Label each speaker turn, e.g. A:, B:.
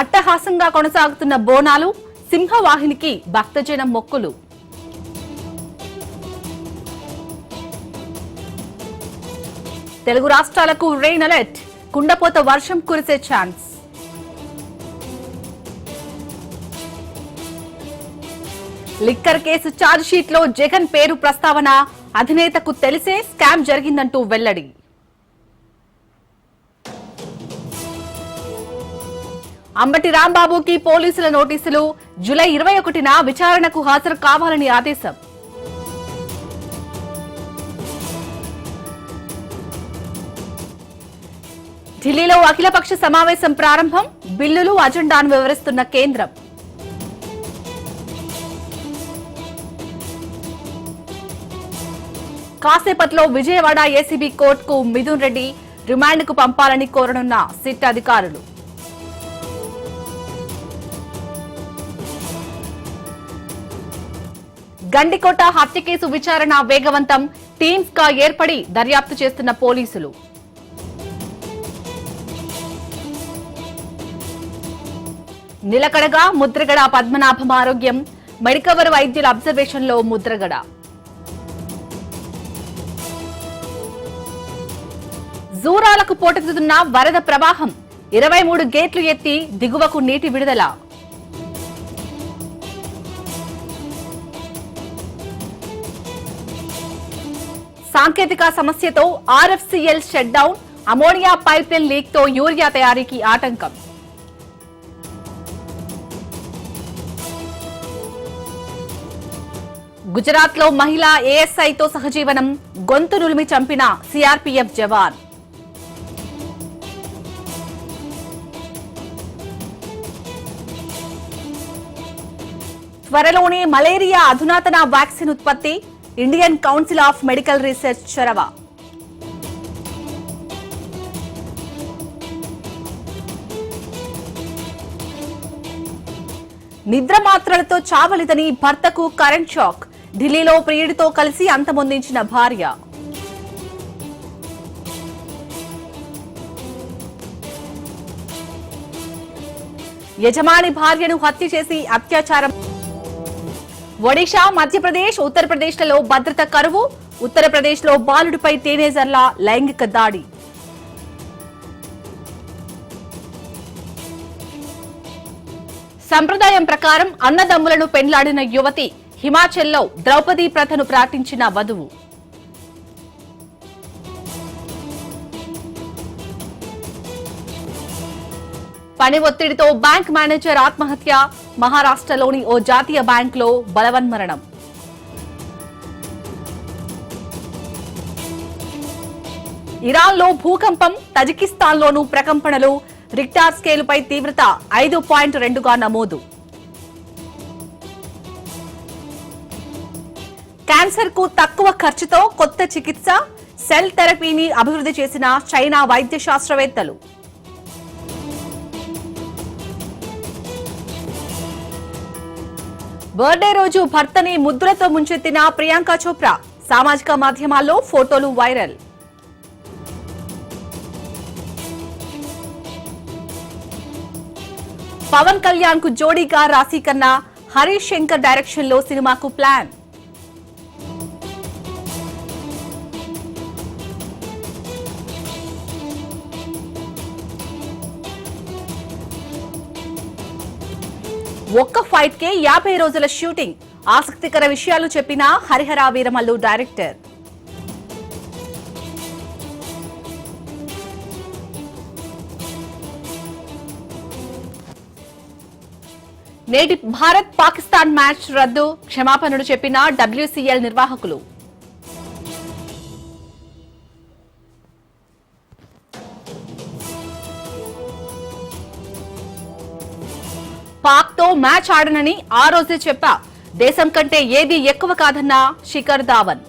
A: అట్టహాసంగా కొనసాగుతున్న బోనాలు సింహవాహినికి భక్తజనం మొక్కులు. తెలుగు రాష్ట్రాలకు రెయిన్ అలర్ట్. కుండపోత వర్షం కురిసే ఛాన్స్. లిక్కర్ కేసు చార్జ్షీట్లో జగన్ పేరు ప్రస్తావన అధినేతకు తెలిసే స్కామ్ జరిగిందంటూ వెల్లడి. అంబటి రాంబాబుకి పోలీసుల నోటీసులు. జూలై ఇరవై ఒకటిన విచారణకు హాజరు కావాలని ఆదేశం. ఢిల్లీలో అఖిలపక్ష సమావేశం ప్రారంభం. బిల్లులు అజెండాను వివరిస్తున్న కేంద్రం. కాసేపట్లో విజయవాడ ఏసీబీ కోర్టుకు మిథున్ రెడ్డి రిమాండ్కు పంపాలని కోరనున్న సిట్ అధికారులు. గండికోట హత్య కేసు విచారణ వేగవంతం. టీమ్స్గా ఏర్పడి దర్యాప్తు చేస్తున్న పోలీసులు. నిలకడగా ముద్రగడ పద్మనాభం ఆరోగ్యం. మెడికవర్ వైద్యుల అబ్జర్వేషన్లో ముద్రగడ. జూరాలకు పోటెత్తుతున్న వరద ప్రవాహం. ఇరవై మూడు గేట్లు ఎత్తి దిగువకు నీటి విడుదల. సాంకేతిక సమస్యతో RFCL shut down ammonia pipeline లీక్తో urea తయారీకి ఆటంకం. గుజరాత్లో మహిళ ఏఎస్ఐతో సహజీవనం గొంతు నులిమి చంపిన సిఆర్పీఎఫ్ జవాన్. త్వరలోనే మలేరియా అధునాతన వ్యాక్సిన్ ఉత్పత్తి Indian Council of Medical Research చొరవ. నిద్ర మాత్రలతో చావలిదని భర్తకు కరెంట్ షాక్. ఢిల్లీలో ప్రియుడితో కలిసి అంతమొందించిన భార్య. యజమాని భార్యను హత్య చేసి అత్యాచారం. ఒడిషా మధ్యప్రదేశ్ ఉత్తరప్రదేశ్లలో భద్రత కరువు ఉత్తరప్రదేశ్లో బాలుడిపై టీనేజర్ల లైంగిక దాడి. సంప్రదాయం ప్రకారం అన్నదమ్ములను పెండ్లాడిన యువతి హిమాచల్లో ద్రౌపది ప్రథను ప్రార్థించిన వధువు. పని ఒత్తిడితో బ్యాంక్ మేనేజర్ ఆత్మహత్య మహారాష్ట్రలోని ఓ జాతీయ బ్యాంకులో బలవన్మరణం. ఇరాన్లో భూకంపం తజికిస్తాన్లోనూ ప్రకంపనలు రిక్టార్ స్కేలుపై తీవ్రత ఐదు పాయింట్ రెండుగా నమోదు. క్యాన్సర్కు తక్కువ ఖర్చుతో కొత్త చికిత్స సెల్ థెరపీని అభివృద్ధి చేసిన చైనా వైద్య శాస్త్రవేత్తలు బర్త్డే రోజు భర్తని ముద్రతో ముంచెత్తిన ప్రియాంక చోప్రా సామాజిక మాధ్యమాల్లో ఫోటోలు వైరల్. పవన్ కళ్యాణ్కు జోడీగా రాశి కన్నా హరీష్ శంకర్ డైరెక్షన్లో సినిమాకు ప్లాన్. ఒక్క ఫైట్ కే యాభై రోజుల షూటింగ్. ఆసక్తికర విషయాలు చెప్పిన హరిహర వీరమల్లు డైరెక్టర్. నేటి భారత్ పాకిస్తాన్ మ్యాచ్ రద్దు క్షమాపణలు చెప్పిన డబ్ల్యూసీఎల్ నిర్వాహకులు. పాక్తో మ్యాచ్ ఆడనని ఆ రోజే చెప్పా. దేశం కంటే ఏది ఎక్కువ కాదన్న శిఖర్ ధావన్.